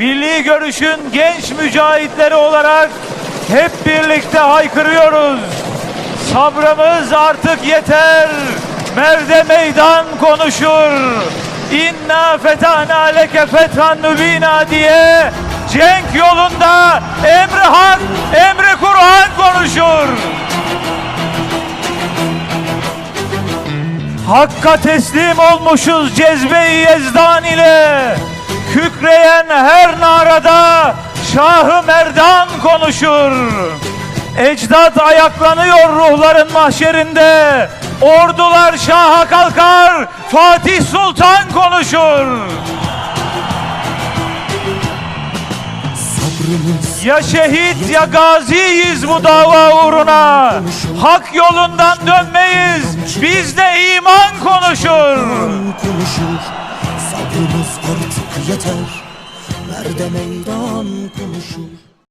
milli görüşün genç mücahitleri olarak hep birlikte haykırıyoruz. Sabrımız artık yeter. Mevde meydan konuşur. İnna fetahna leke fethan mübina diye cenk yolunda emri hak, emri Kur'an konuşur. Hakka teslim olmuşuz cezbe-i yezdan ile. Kükreyen her narada Şahı Merdan konuşur. Ecdat ayaklanıyor ruhların mahşerinde. Ordular şaha kalkar, Fatih Sultan konuşur. Ya şehit ya gaziyiz bu dava uğruna. Hak yolundan dönmeyiz, bizde iman konuşur. Sabrımız artık yeter. Merde meydan konuşur